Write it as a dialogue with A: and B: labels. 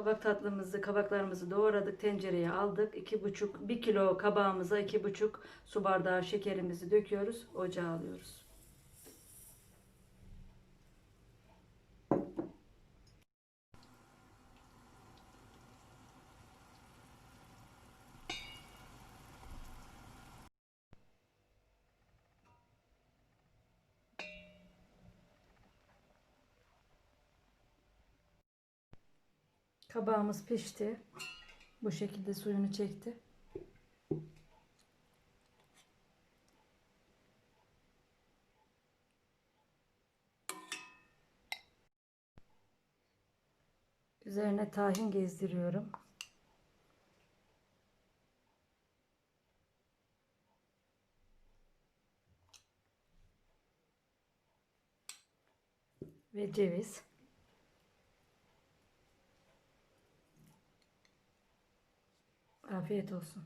A: Kabak tatlımızı, kabaklarımızı doğradık, tencereye aldık. 2,5 1 kilo kabağımıza 2,5 su bardağı şekerimizi döküyoruz, ocağa alıyoruz. Kabağımız pişti. Bu şekilde suyunu çekti. Üzerine tahin gezdiriyorum. Ve ceviz. Afiyet olsun.